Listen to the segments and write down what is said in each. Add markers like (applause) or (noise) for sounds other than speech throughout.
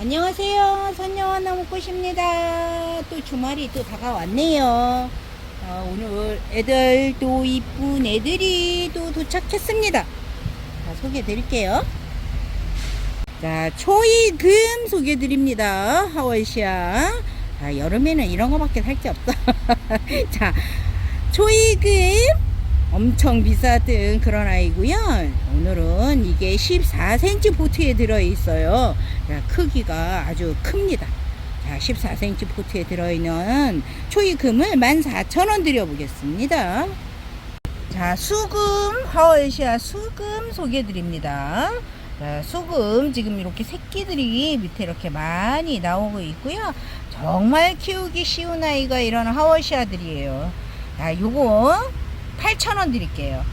안녕하세요. 선녀와 나무꽃입니다. 또 주말이 또 다가왔네요. 어, 오늘 애들 또 이쁜 애들이 또 도착했습니다. 자, 소개해 드릴게요. 자, 초이금 소개해 드립니다. 하월시아. 자, 여름에는 이런 거밖에 살 게 없어. (laughs) 자, 초이금 엄청 비싸던 그런 아이고요. 오늘은 이게 14cm 보트에 들어있어요. 자, 크기가 아주 큽니다. 자, 14cm 포트에 들어있는 초이금을 14,000원 드려보겠습니다. 자, 수금, 하월시아 수금 소개해드립니다. 자, 수금 지금 이렇게 새끼들이 밑에 이렇게 많이 나오고 있고요. 정말 키우기 쉬운 아이가 이런 하월시아들이에요. 자, 요거 8,000원 드릴게요.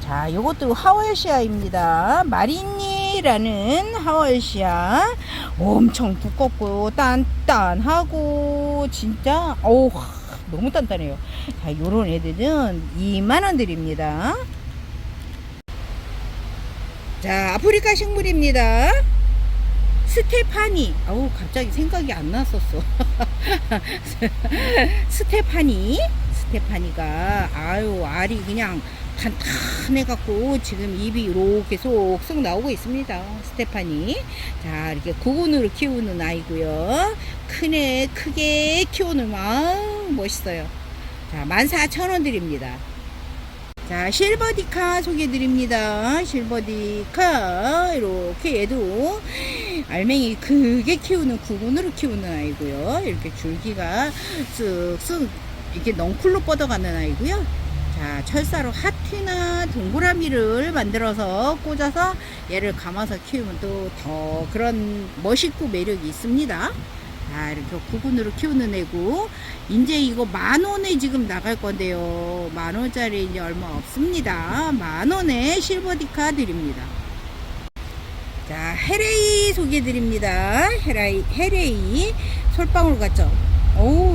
자, 요것도 하월시아입니다. 마리니라는 하월시아. 엄청 두껍고 단단하고 진짜 어우 너무 단단해요. 자, 요런 애들은 2만 원 드립니다. 자, 아프리카 식물입니다. 스테파니. 아우 갑자기 생각이 안 났었어. (laughs) 스테파니. 스테파니가 아유 알이 그냥 단단해갖고 지금 입이 이렇게 쏙쏙 나오고 있습니다. 스테파니. 자, 이렇게 구근으로 키우는 아이고요. 큰애 크게 키우는 아 멋있어요. 자, 14,000원 드립니다. 자, 실버디카 소개해 드립니다. 실버디카 이렇게 얘도 알맹이 크게 키우는 구근으로 키우는 아이고요. 이렇게 줄기가 쓱쓱 이렇게 넝쿨로 뻗어가는 아이고요. 자, 철사로 하트나 동그라미를 만들어서 꽂아서 얘를 감아서 키우면 또 더 그런 멋있고 매력이 있습니다. 자, 이렇게 구근으로 키우는 애고, 이제 이거 만 원에 지금 나갈 건데요. 만 원짜리 이제 얼마 없습니다. 만 원에 실버디카 드립니다. 자, 헤레이 소개해 드립니다. 헤라이, 헤레이. 솔방울 같죠?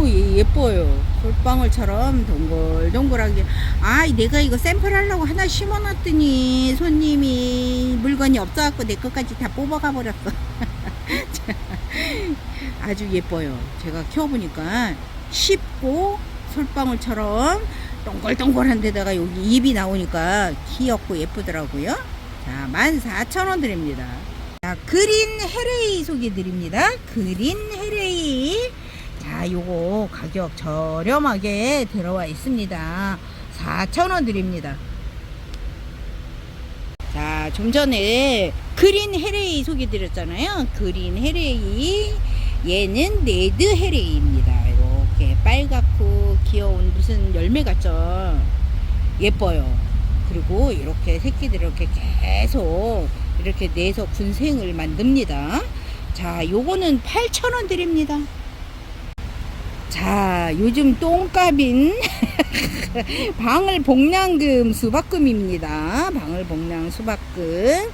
얘 예뻐요. 솔방울처럼 동글동글하게. 아, 내가 이거 샘플 하려고 하나 심어놨더니 손님이 물건이 없어갖고 내 것까지 다 뽑아가 버렸어. (laughs) 자, 아주 예뻐요. 제가 키워보니까 쉽고 솔방울처럼 동글동글한 데다가 여기 입이 나오니까 귀엽고 예쁘더라고요. 자, 14,000원 드립니다. 자, 그린 헤레이 소개 드립니다. 그린 헤레이. 자, 요거 가격 저렴하게 들어와 있습니다. 4,000원 드립니다. 자, 좀 전에 그린 헤레이 소개 드렸잖아요. 그린 헤레이. 얘는 레드 헤레이입니다. 이렇게 빨갛고 귀여운 무슨 열매 같죠? 예뻐요. 그리고 이렇게 새끼들 이렇게 계속 이렇게 내서 군생을 만듭니다. 자, 요거는 8,000원 드립니다. 자, 요즘 똥값인 (laughs) 방울 복량금 수박금입니다. 방울 복량 수박금.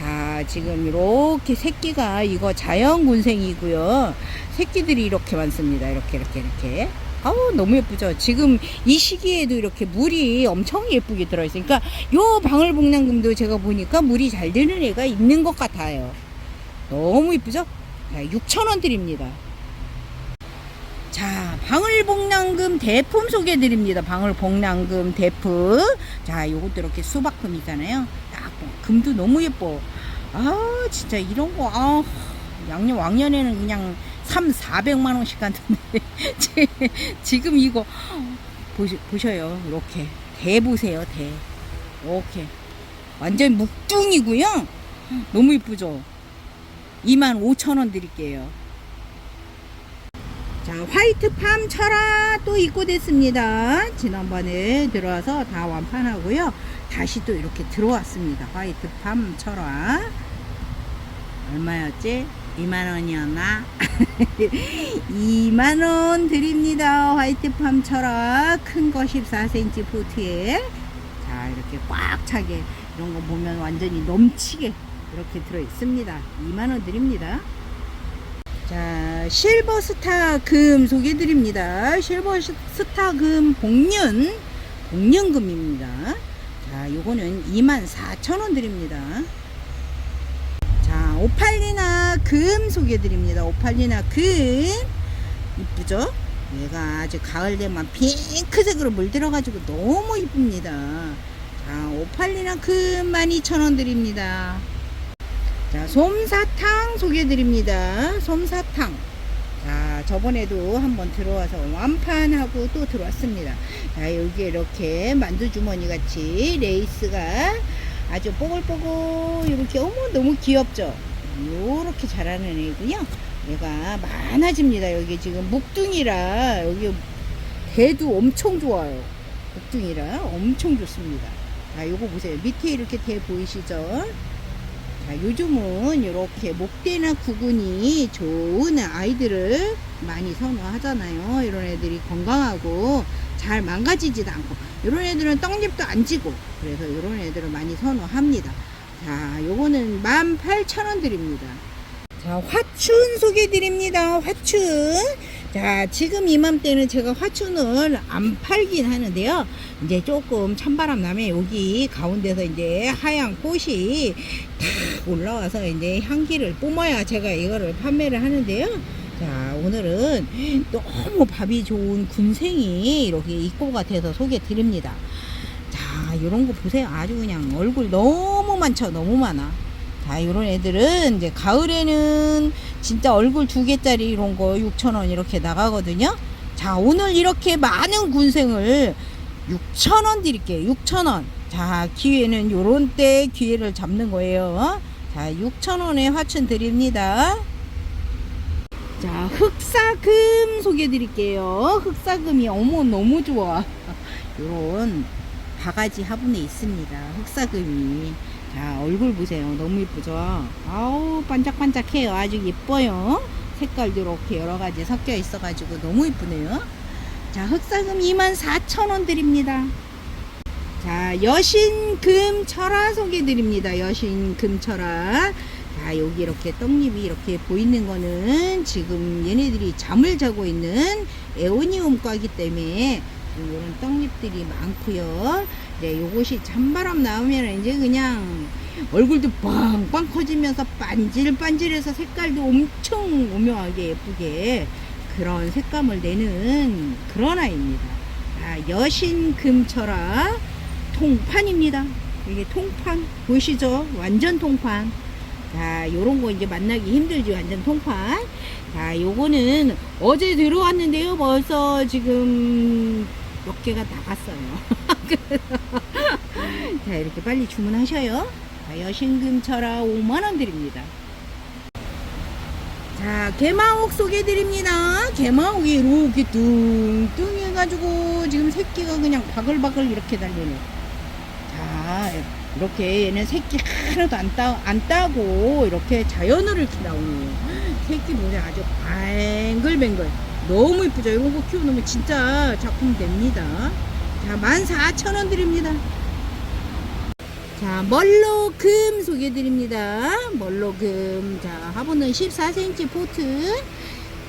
자, 지금 이렇게 새끼가 이거 자연 군생이고요. 새끼들이 이렇게 많습니다. 이렇게 이렇게 이렇게. 아우 너무 예쁘죠. 지금 이 시기에도 이렇게 물이 엄청 예쁘게 들어있어요. 그러니까 요 방울복량금도 제가 보니까 물이 잘 드는 애가 있는 것 같아요. 너무 예쁘죠? 자, 6,000원 드립니다. 자, 방울복량금 대품 소개해 드립니다. 방울복량금 대품. 자, 요것도 이렇게 수박금이잖아요. 금도 너무 예뻐. 아, 진짜 이런 거, 아, 양념 왕년에는 그냥 3, 400만 원씩 갔는데 (laughs) 지금 이거 보시, 보셔요. 이렇게 대 보세요. 대. 이렇게 완전 묵둥이고요. 너무 이쁘죠? 2만 5천 원 드릴게요. 자, 화이트 팜 철화 또 입고됐습니다. 지난번에 들어와서 다 완판하고요. 다시 또 이렇게 들어왔습니다. 화이트 팜 철화. 얼마였지? 2만원이었나? 2만원 (laughs) 드립니다. 화이트 팜 철화. 큰 거 14cm 포트에. 자, 이렇게 꽉 차게. 이런 거 보면 완전히 넘치게 이렇게 들어 있습니다. 2만원 드립니다. 자, 자, 실버 스타 금 소개해 드립니다. 실버 시- 스타 금 복륜, 복륜금입니다. 자, 요거는 24,000원 드립니다. 자, 오팔리나 금 소개해 드립니다. 오팔리나 금. 이쁘죠? 얘가 아주 가을 되면 핑크색으로 물들어가지고 너무 이쁩니다. 자, 오팔리나 금 12,000원 드립니다. 자, 솜사탕 소개드립니다. 솜사 탕. 자, 저번에도 한번 들어와서 완판하고 또 들어왔습니다. 자, 여기 이렇게 만두 주머니 같이 레이스가 아주 뽀글뽀글 이렇게 어머 너무 귀엽죠? 요렇게 자라는 애고요. 얘가 많아집니다. 여기 지금 묵둥이라 여기 대도 엄청 좋아요. 묵둥이라 엄청 좋습니다. 자, 요거 보세요. 밑에 이렇게 대 보이시죠? 자, 요즘은 이렇게 목대나 구근이 좋은 아이들을 많이 선호하잖아요. 이런 애들이 건강하고 잘 망가지지도 않고 이런 애들은 떡잎도 안 지고 그래서 이런 애들을 많이 선호합니다. 자, 요거는 18,000원 드립니다. 자, 화춘 소개 드립니다. 화춘. 자, 지금 이맘때는 제가 화춘을 안 팔긴 하는데요. 이제 조금 찬바람 나면 여기 가운데서 이제 하얀 꽃이 탁 올라와서 이제 향기를 뿜어야 제가 이거를 판매를 하는데요. 자, 오늘은 너무 밥이 좋은 군생이 이렇게 입고 같아서 소개 드립니다. 자, 요런 거 보세요. 아주 그냥 얼굴 너무 많죠. 너무 많아. 자, 요런 애들은 이제 가을에는 진짜 얼굴 두 개짜리 이런 거 6,000원 이렇게 나가거든요. 자, 오늘 이렇게 많은 군생을 6,000원 드릴게요. 6,000원. 자, 기회는 요런 때 기회를 잡는 거예요. 자, 6,000원에 화춘 드립니다. 자, 흑사금 소개해 드릴게요. 흑사금이 어머 너무 좋아. (laughs) 요런 바가지 화분에 있습니다. 흑사금이. 자, 얼굴 보세요. 너무 이쁘죠? 아우, 반짝반짝해요. 아주 예뻐요. 색깔도 이렇게 여러 가지 섞여 있어 가지고 너무 이쁘네요. 자, 흑사금 24,000원 드립니다. 자, 여신금 철화 소개 드립니다. 여신금 철화. 자, 여기 이렇게 떡잎이 이렇게 보이는 거는 지금 얘네들이 잠을 자고 있는 에오니움과기 때문에 이런 떡잎들이 많고요. 네, 요것이 찬바람 나오면 이제 그냥 얼굴도 빵빵 커지면서 반질반질해서 색깔도 엄청 오묘하게 예쁘게 그런 색감을 내는 그런 아이입니다. 자, 여신금철화 통판입니다. 이게 통판 보이시죠? 완전 통판. 자, 요런 거 이제 만나기 힘들죠. 완전 통판. 자, 요거는 어제 들어왔는데요. 벌써 지금 몇 개가 나갔어요. (laughs) 자, 이렇게 빨리 주문하셔요. 자, 여신금철화 5만원 드립니다. 자, 개마옥 소개드립니다. 개마옥이 이렇게 뚱뚱 해가지고 지금 새끼가 그냥 바글바글 이렇게 달리네. 자, 이렇게 얘는 새끼 하나도 안, 따, 안 따고 이렇게 자연어를 이렇게 나오네요. 새끼 보세요. 아주 뱅글뱅글. 너무 이쁘죠? 이런 거 키워놓으면 진짜 작품 됩니다. 자, 14,000원 드립니다. 자, 멀로금 소개 드립니다. 멀로금. 자, 화분은 14cm 포트.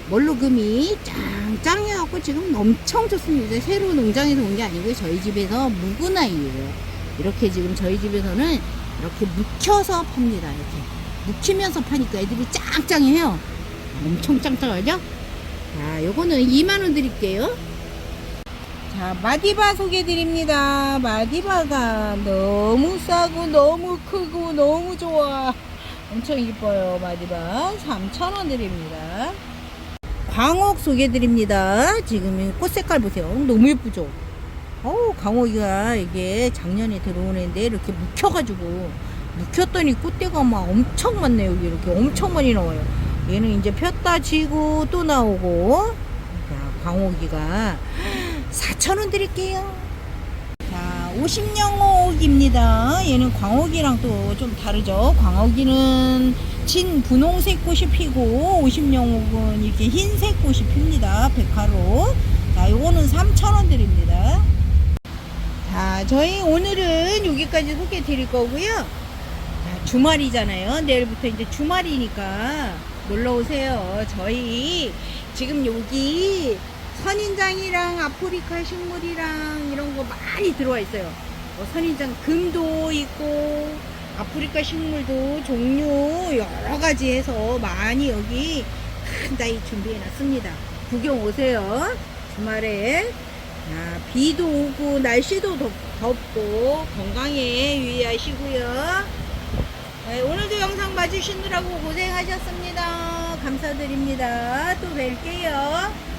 멀로금이 짱짱해갖고 지금 엄청 좋습니다. 새로 농장에서 온 게 아니고 저희 집에서 묵은 아이예요. 이렇게 지금 저희 집에서는 이렇게 묵혀서 팝니다. 이렇게. 묵히면서 파니까 애들이 짱짱해요. 엄청 짱짱하죠? 자, 요거는 2만원 드릴게요. 자, 마디바 소개드립니다. 마디바가 너무 싸고 너무 크고 너무 좋아. 엄청 이뻐요, 마디바. 3,000원 드립니다. 광옥 소개드립니다. 지금 꽃 색깔 보세요. 너무 예쁘죠? 어우, 광옥이가 이게 작년에 들어온 애인데 이렇게 묵혀가지고 묵혔더니 꽃대가 막 엄청 많네요. 여기 이렇게 엄청 많이 나와요. 얘는 이제 폈다 지고 또 나오고. 자, 광옥이가 4,000원 드릴게요. 자, 50영옥입니다. 얘는 광옥이랑 또 좀 다르죠. 광옥이는 진 분홍색 꽃이 피고 50영옥은 이렇게 흰색 꽃이 핍니다. 백화로. 자, 요거는 3,000원 드립니다. 자, 저희 오늘은 여기까지 소개해 드릴 거고요. 자, 주말이잖아요. 내일부터 이제 주말이니까 놀러 오세요. 저희 지금 여기 선인장이랑 아프리카 식물이랑 이런 거 많이 들어와 있어요. 뭐 선인장 금도 있고 아프리카 식물도 종류 여러 가지 해서 많이 여기 큰 다이 준비해 놨습니다. 구경 오세요. 주말에 아, 비도 오고 날씨도 덥, 덥고 건강에 유의하시고요. 네, 오늘도 영상 봐주시느라고 고생하셨습니다. 감사드립니다. 또 뵐게요.